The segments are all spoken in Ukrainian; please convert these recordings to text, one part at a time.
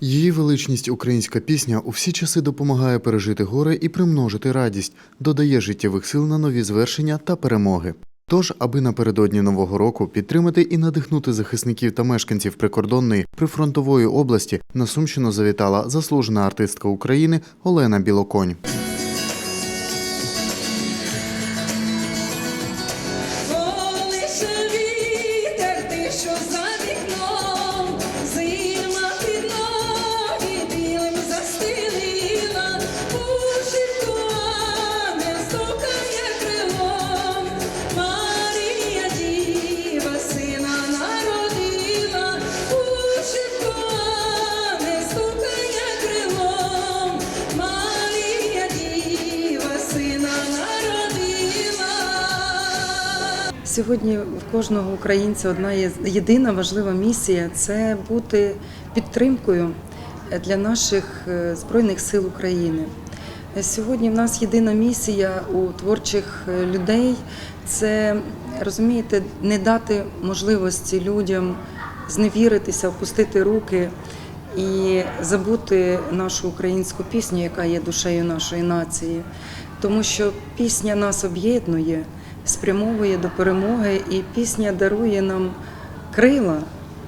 Її величність українська пісня у всі часи допомагає пережити горе і примножити радість, додає життєвих сил на нові звершення та перемоги. Тож, аби напередодні нового року підтримати і надихнути захисників та мешканців прикордонної прифронтової області, на Сумщину завітала заслужена артистка України Олена Білоконь. Сьогодні в кожного українця одна єдина важлива місія це бути підтримкою для наших е, збройних сил України. Е, Сьогодні в нас єдина місія у творчих е, людей це розумієте, не дати можливості людям зневіритися, опустити руки і забути нашу українську пісню, яка є душею нашої нації. Тому що пісня нас об'єднує, спрямовує до перемоги, і пісня дарує нам крила.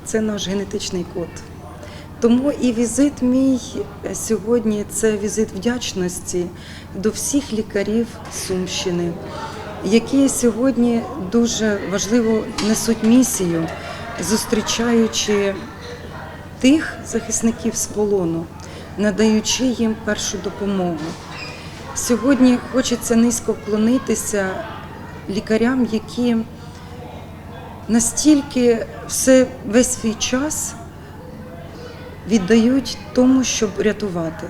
Це наш генетичний код. Тому і візит мій сьогодні це візит вдячності до всіх лікарів Сумщини, які сьогодні дуже важливо несуть місію, зустрічаючи тих захисників з полону, надаючи їм першу допомогу. Сьогодні хочеться низько вклонитися лікарям, які настільки все весь свій час віддають тому, щоб рятувати,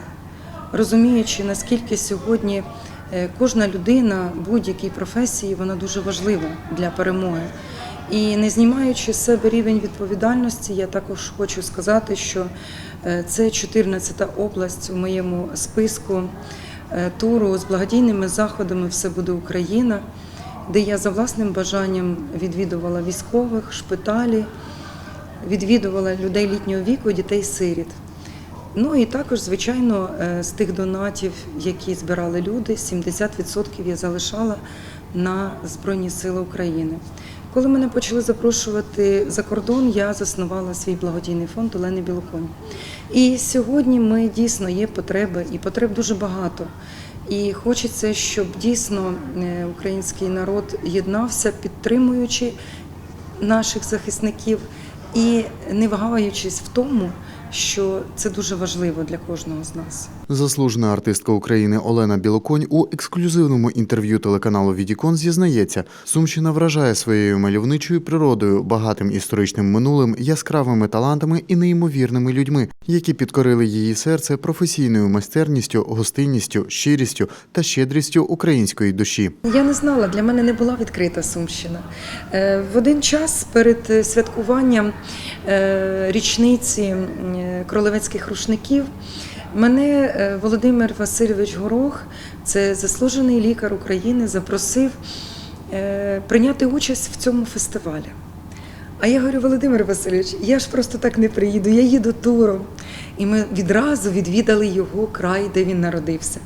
розуміючи, наскільки сьогодні е, кожна людина будь-якій професії вона дуже важлива для перемоги. І не знімаючи з себе рівень відповідальності, я також хочу сказати, що е, це 14-та область у моєму списку е, туру з благодійними заходами Все буде Україна, де я за власним бажанням відвідувала військових, шпиталі, відвідувала людей літнього віку, дітей-сиріт. Ну і також, звичайно, е, з тих донатів, які збирали люди, 70% я залишала на Збройні Сили України. Коли мене почали запрошувати за кордон, я заснувала свій благодійний фонд Олени Білоконь. І сьогодні ми дійсно є потреби, і потреб дуже багато. І хочеться, щоб дійсно е, український народ єднався, підтримуючи наших захисників і не вагаючись в тому, що це дуже важливо для кожного з нас. Заслужена артистка України Олена Білоконь у ексклюзивному інтерв'ю телеканалу Відікон зізнається, Сумщина вражає своєю мальовничою природою, багатим історичним минулим, яскравими талантами і неймовірними людьми, які підкорили її серце професійною майстерністю, гостинністю, щирістю та щедрістю української душі. Я не знала, для мене не була відкрита Сумщина. Е, В один час перед е, святкуванням е, річниці кролевецьких рушників мене е, Володимир Васильович Горох, це заслужений лікар України, запросив е, прийняти участь в цьому фестивалі. А я говорю, Володимир Васильович, я ж просто так не приїду, я їду туром. І ми відразу відвідали його край, де він народився.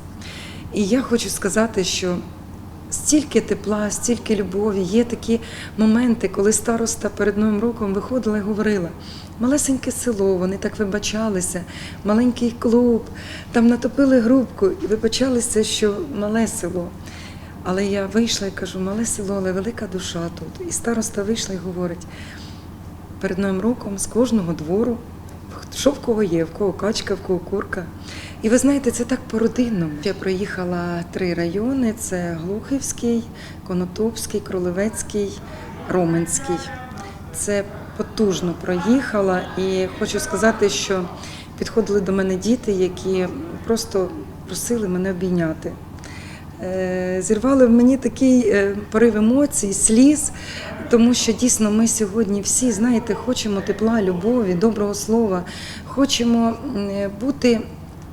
І я хочу сказати, що стільки тепла, стільки любові, є такі моменти, коли староста перед Новим роком виходила і говорила. Малесеньке село, вони так вибачалися, маленький клуб, там натопили грубку і вибачалися, що мале село. Але я вийшла і кажу, мале село, але велика душа тут. І староста вийшла і говорить: перед Новим роком з кожного двору, що в кого є, в кого качка, в кого курка. І ви знаєте, це так по-родинному. Я проїхала три райони: це Глухівський, Конотопський, Кролевецький, Роменський. Це потужно проїхала, і хочу сказати, що підходили до мене діти, які просто просили мене обійняти. Е, Зірвали в мені такий е, порив емоцій, сліз, тому що дійсно ми сьогодні всі, знаєте, хочемо тепла, любові, доброго слова, хочемо бути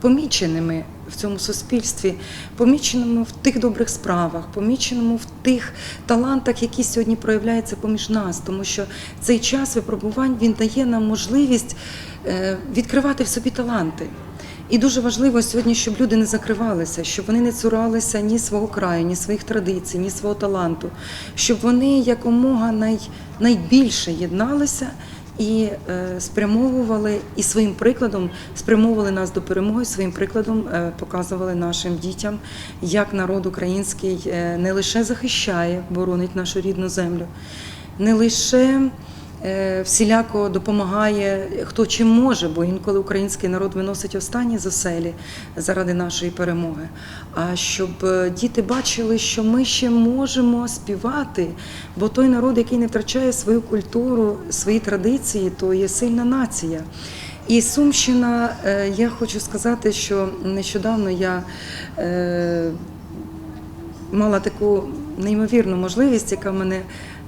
поміченими в цьому суспільстві, поміченими в тих добрих справах, поміченими в тих талантах, які сьогодні проявляються поміж нас, тому що цей час випробувань він дає нам можливість е, відкривати в собі таланти. І дуже важливо сьогодні, щоб люди не закривалися, щоб вони не цуралися ні свого краю, ні своїх традицій, ні свого таланту, щоб вони якомога най, найбільше єдналися і е, спрямовували і своїм прикладом спрямовували нас до перемоги, своїм прикладом е, показували нашим дітям, як народ український е, не лише захищає, боронить нашу рідну землю, не лише всіляко допомагає, хто чим може, бо інколи український народ виносить останні зуселі заради нашої перемоги. А щоб е, діти бачили, що ми ще можемо співати, бо той народ, який не втрачає свою культуру, свої традиції, то є сильна нація. І Сумщина, е, я хочу сказати, що нещодавно я е, мала таку неймовірну можливість, яка мене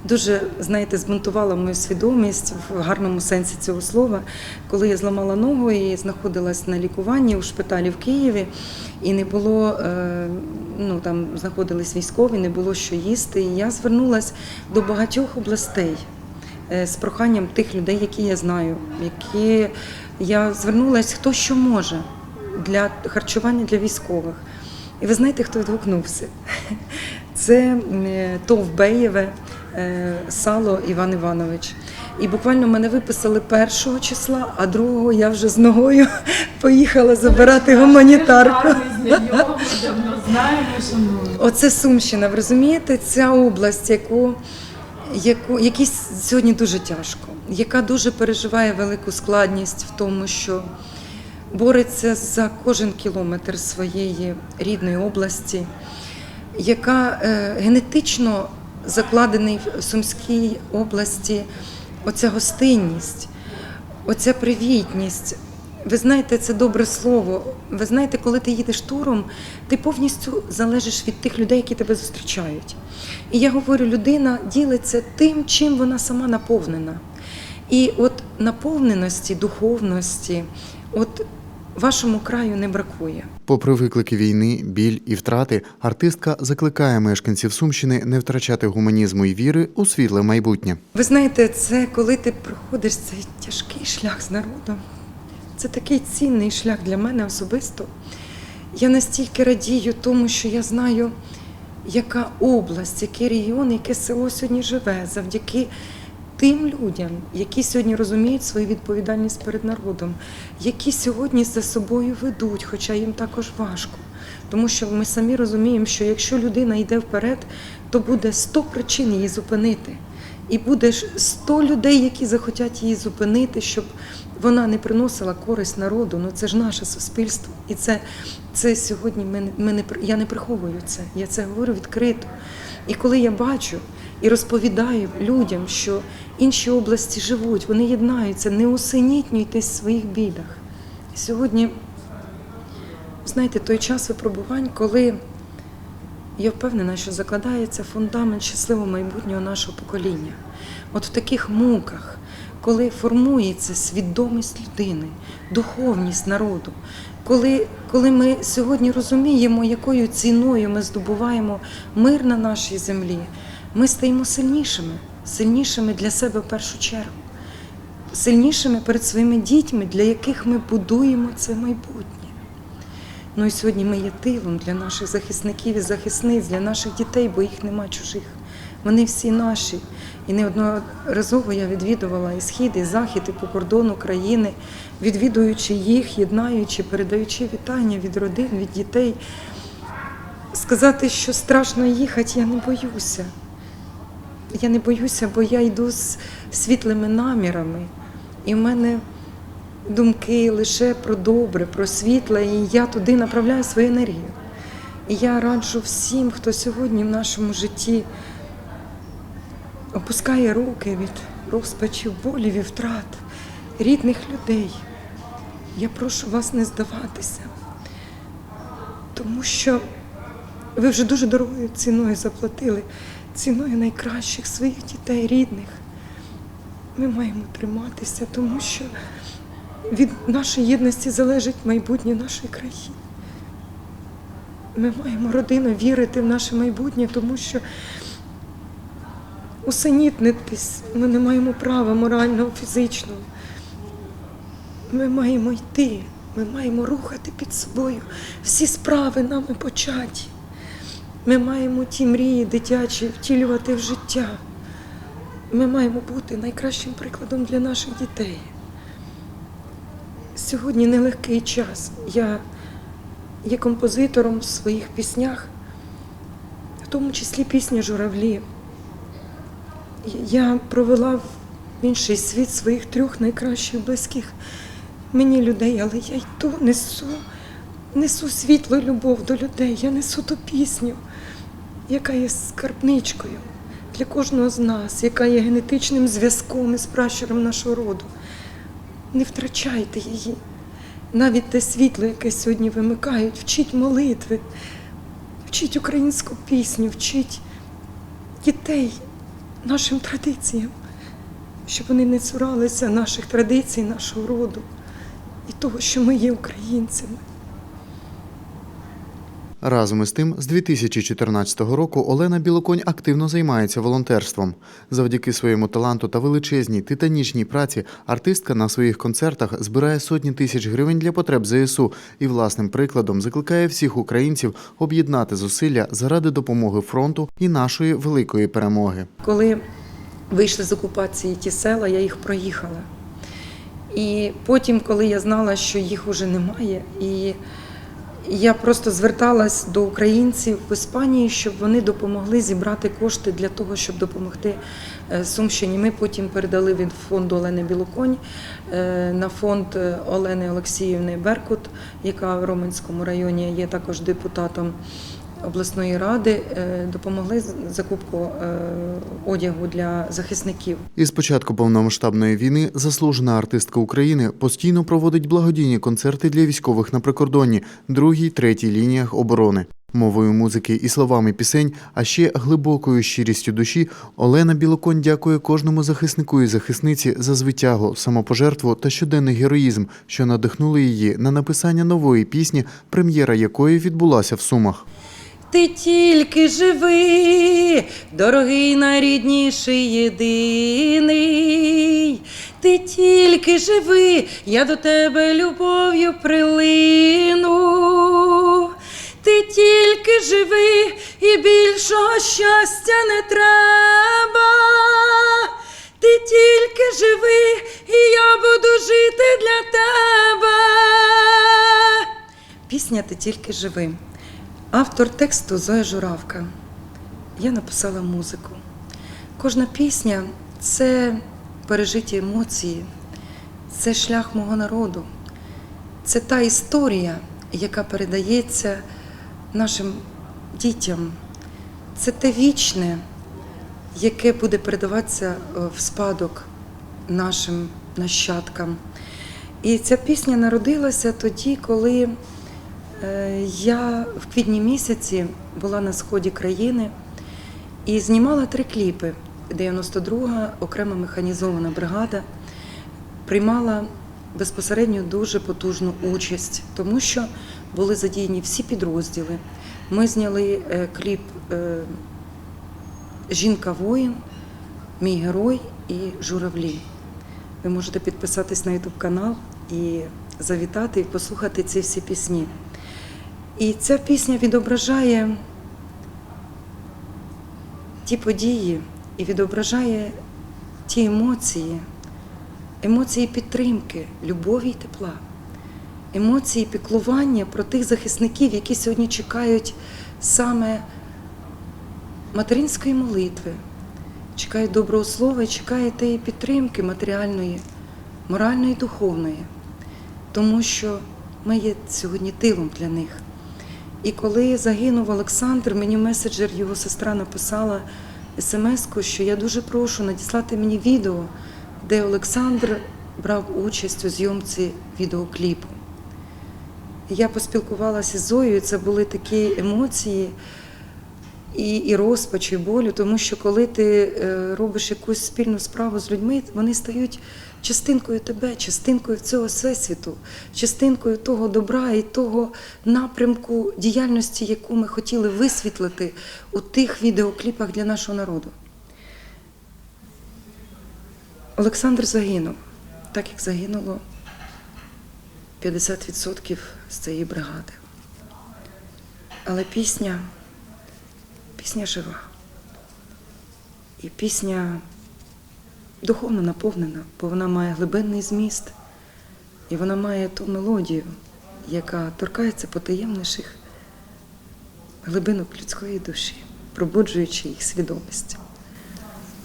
дуже, знаєте, збунтувала мою свідомість в гарному сенсі цього слова, коли я зламала ногу і знаходилась на лікуванні у шпиталі в Києві, і не було, е, ну там знаходились військові, не було що їсти. І я звернулася до багатьох областей е, з проханням тих людей, які я знаю, які я звернулася, хто що може для харчування для військових. І ви знаєте, хто відгукнувся? Це е, ТОВ Беєве, сало Іван Іванович. І буквально мене виписали першого числа, а другого я вже з ногою поїхала забирати гуманітарку. Гарний давно знаємо, шануємо. Оце Сумщина, ви розумієте, ця область, яку, яку, якій сьогодні дуже тяжко, яка дуже переживає велику складність в тому, що бореться за кожен кілометр своєї рідної області, яка е, генетично закладений в Сумській області оця гостинність, оця привітність. Ви знаєте, це добре слово. Ви знаєте, коли ти їдеш туром, ти повністю залежиш від тих людей, які тебе зустрічають. І я говорю, людина ділиться тим, чим вона сама наповнена. І от наповненості, духовності, от вашому краю не бракує. Попри виклики війни, біль і втрати, артистка закликає мешканців Сумщини не втрачати гуманізму і віри у світле майбутнє. Ви знаєте, це коли ти проходиш цей тяжкий шлях з народом. Це такий цінний шлях для мене особисто. Я настільки радію тому, що я знаю, яка область, який регіон, яке село сьогодні живе, завдяки тим людям, які сьогодні розуміють свою відповідальність перед народом, які сьогодні за собою ведуть, хоча їм також важко. Тому що ми самі розуміємо, що якщо людина йде вперед, то буде 100 причин її зупинити. І буде ж 100 людей, які захотять її зупинити, щоб вона не приносила користь народу. Ну це ж наше суспільство. І це, це сьогодні ми, ми не, я не приховую це. Я це говорю відкрито. І коли я бачу і розповідаю людям, що інші області живуть, вони єднаються, не усинітнюйтесь в своїх бідах. Сьогодні, знаєте, той час випробувань, коли я впевнена, що закладається фундамент щасливого майбутнього нашого покоління. От в таких муках, коли формується свідомість людини, духовність народу, коли, коли ми сьогодні розуміємо, якою ціною ми здобуваємо мир на нашій землі, ми стаємо сильнішими, сильнішими для себе в першу чергу, сильнішими перед своїми дітьми, для яких ми будуємо це майбутнє. Ну і сьогодні ми є тилом для наших захисників і захисниць, для наших дітей, бо їх нема чужих. Вони всі наші. І неодноразово я відвідувала і схід, і захід, і по кордону країни, відвідуючи їх, єднаючи, передаючи вітання від родин, від дітей. Сказати, що страшно їхати, я не боюся. Я не боюся, бо я йду з світлими намірами. І в мене думки лише про добре, про світле, і я туди направляю свою енергію. І я раджу всім, хто сьогодні в нашому житті опускає руки від розпачів, болів і втрат рідних людей. Я прошу вас не здаватися, тому що ви вже дуже дорогою ціною заплатили, ціною найкращих своїх дітей, рідних. Ми маємо триматися, тому що від нашої єдності залежить майбутнє нашої країни. Ми маємо родина вірити в наше майбутнє, тому що усенітнитись ми не маємо права морального, фізичного. Ми маємо йти, ми маємо рухати під собою всі справи нами початі. Ми маємо ті мрії дитячі втілювати в життя. Ми маємо бути найкращим прикладом для наших дітей. Сьогодні нелегкий час. Я є композитором в своїх піснях, в тому числі пісні Журавлі. Я провела в інший світ своїх трьох найкращих близьких мені людей, але я й то несу, несу світло любов до людей. Я несу ту пісню, яка є скарбничкою для кожного з нас, яка є генетичним зв'язком із пращуром нашого роду. Не втрачайте її. Навіть те світло, яке сьогодні вимикають, вчіть молитви, вчіть українську пісню, вчіть дітей нашим традиціям, щоб вони не цуралися наших традицій, нашого роду і того, що ми є українцями. Разом із тим, з 2014 року Олена Білоконь активно займається волонтерством. Завдяки своєму таланту та величезній титанічній праці артистка на своїх концертах збирає сотні тисяч гривень для потреб ЗСУ і власним прикладом закликає всіх українців об'єднати зусилля заради допомоги фронту і нашої великої перемоги. Коли вийшли з окупації ті села, я їх проїхала. І потім, коли я знала, що їх уже немає, і я просто зверталась до українців в Іспанії, щоб вони допомогли зібрати кошти для того, щоб допомогти е, Сумщині. Ми потім передали від фонду Олени Білоконь е, на фонд е, Олени Олексіївни Беркут, яка в Роменському районі є також депутатом обласної ради. е, Допомогли закупку е, одягу для захисників. Із початку повномасштабної війни заслужена артистка України постійно проводить благодійні концерти для військових на прикордонні, другій, третій лініях оборони. Мовою музики і словами пісень, а ще глибокою щирістю душі, Олена Білоконь дякує кожному захиснику і захисниці за звитягу, самопожертву та щоденний героїзм, що надихнули її на написання нової пісні, прем'єра якої відбулася в Сумах. Ти тільки живи, дорогий найрідніший єдиний. Ти тільки живи, я до тебе любов'ю прилину. Ти тільки живи, і більшого щастя не треба. Ти тільки живи, і я буду жити для тебе. Пісня Ти тільки живи. Автор тексту Зоя Журавка. Я написала музику. Кожна пісня це пережиті емоції, це шлях мого народу, це та історія, яка передається нашим дітям. Це те вічне, яке буде передаватися е, в спадок нашим нащадкам. І ця пісня народилася тоді, коли Я в квітні місяці була на сході країни і знімала три кліпи. 92-га окрема механізована бригада приймала безпосередньо дуже потужну участь, тому що були задіяні всі підрозділи. Ми зняли е, кліп е, Жінка воїн, Мій герой і Журавлі. Ви можете підписатись на YouTube канал і завітати і послухати ці всі пісні. І ця пісня відображає ті події і відображає ті емоції, емоції підтримки, любові й тепла, емоції піклування про тих захисників, які сьогодні чекають саме материнської молитви, чекають доброго слова і чекають тієї підтримки матеріальної, моральної, духовної, тому що ми є сьогодні тилом для них. І коли загинув Олександр, мені меседжер його сестра написала смс-ку, що я дуже прошу надіслати мені відео, де Олександр брав участь у зйомці відеокліпу. Я поспілкувалася з Зоєю, це були такі емоції. І, і розпачу, і болю, тому що коли ти е, робиш якусь спільну справу з людьми, вони стають частинкою тебе, частинкою цього всесвіту, частинкою того добра і того напрямку діяльності, яку ми хотіли висвітлити у тих відеокліпах для нашого народу. Олександр загинув, так як загинуло 50% з цієї бригади. Але пісня, пісня жива. І пісня духовно наповнена, бо вона має глибинний зміст, і вона має ту мелодію, яка торкається потаємніших глибинок людської душі, пробуджуючи їх свідомість.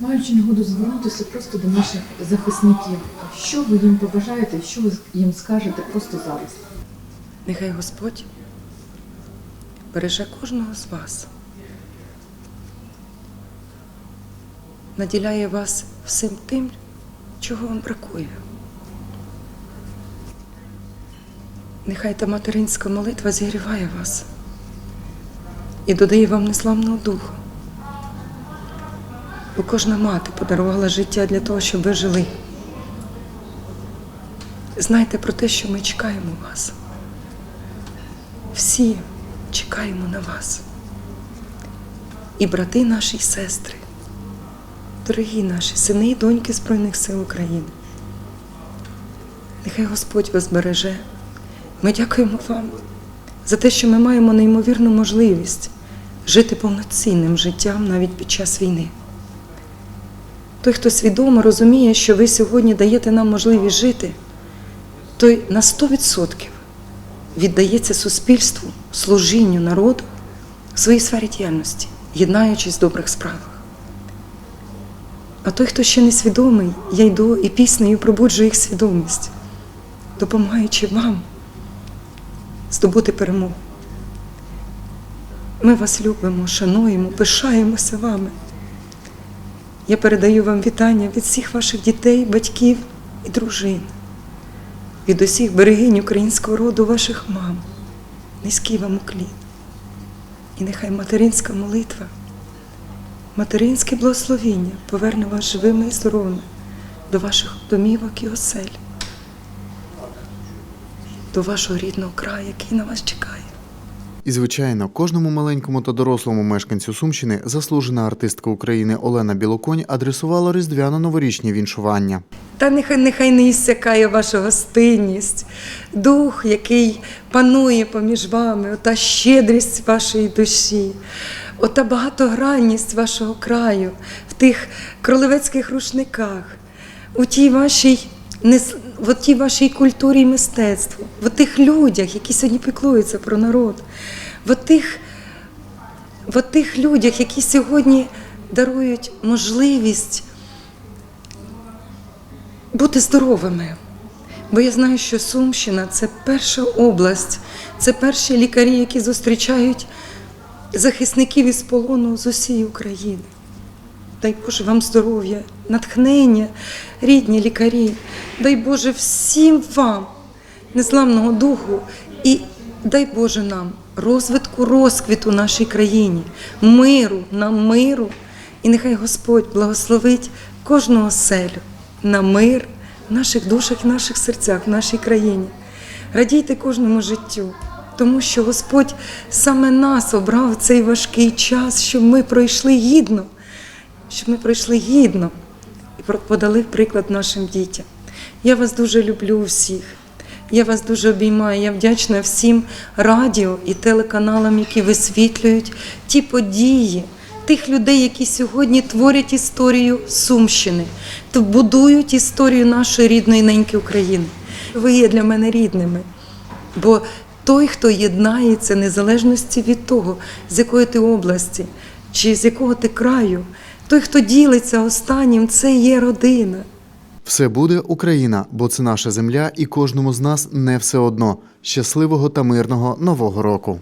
Маючи нагоду звернутися просто до наших захисників, що ви їм побажаєте, що ви їм скажете просто зараз? Нехай Господь береже кожного з вас, наділяє вас всім тим, чого вам бракує. Нехай та материнська молитва зігріває вас і додає вам незламного духу. Бо кожна мати подарувала життя для того, щоб ви жили. Знайте про те, що ми чекаємо вас. Всі чекаємо на вас. І брати наші, і сестри, дорогі наші сини і доньки Збройних сил України. Нехай Господь вас береже. Ми дякуємо вам за те, що ми маємо неймовірну можливість жити повноцінним життям навіть під час війни. Той, хто свідомо розуміє, що ви сьогодні даєте нам можливість жити, той на 100% віддається суспільству, служінню народу в своїй сфері діяльності, єднаючись в добрих справах. А той, хто ще не свідомий, я йду і піснею пробуджую їх свідомість, допомагаючи вам здобути перемогу. Ми вас любимо, шануємо, пишаємося вами. Я передаю вам вітання від всіх ваших дітей, батьків і дружин від усіх берегинь українського роду ваших мам. Низький вам уклін. І нехай материнська молитва, материнське благословіння поверне вас живими і здоровими до ваших домівок і осель, до вашого рідного краю, який на вас чекає. І, звичайно, кожному маленькому та дорослому мешканцю Сумщини заслужена артистка України Олена Білоконь адресувала різдвяно-новорічні віншування. Та нехай нехай не іссякає ваша гостинність, дух, який панує поміж вами, ота щедрість вашої душі, ота багатогранність вашого краю в тих кролевецьких рушниках, у тій вашій в тій вашій культурі і мистецтву, в тих людях, які сьогодні піклуються про народ, в тих в тих людях, які сьогодні дарують можливість бути здоровими. Бо я знаю, що Сумщина це перша область, це перші лікарі, які зустрічають захисників із полону з усієї України. Дай Боже вам здоров'я, натхнення, рідні лікарі. Дай Боже всім вам незламного духу і дай Боже нам розвитку, розквіту нашій країні, миру, нам миру. І нехай Господь благословить кожну оселю на мир в наших душах і наших серцях, в нашій країні. Радійте кожному життю, тому що Господь саме нас обрав цей важкий час, щоб ми пройшли гідно, щоб ми пройшли гідно і подали приклад нашим дітям. Я вас дуже люблю всіх. Я вас дуже обіймаю. Я вдячна всім радіо і телеканалам, які висвітлюють ті події, тих людей, які сьогодні творять історію Сумщини, то будують історію нашої рідної неньки України. Ви є для мене рідними. Бо той, хто єднається незалежності від того, з якої ти області чи з якого ти краю, той, хто ділиться останнім, це є родина. Все буде Україна, бо це наша земля, і кожному з нас не все одно. Щасливого та мирного нового року.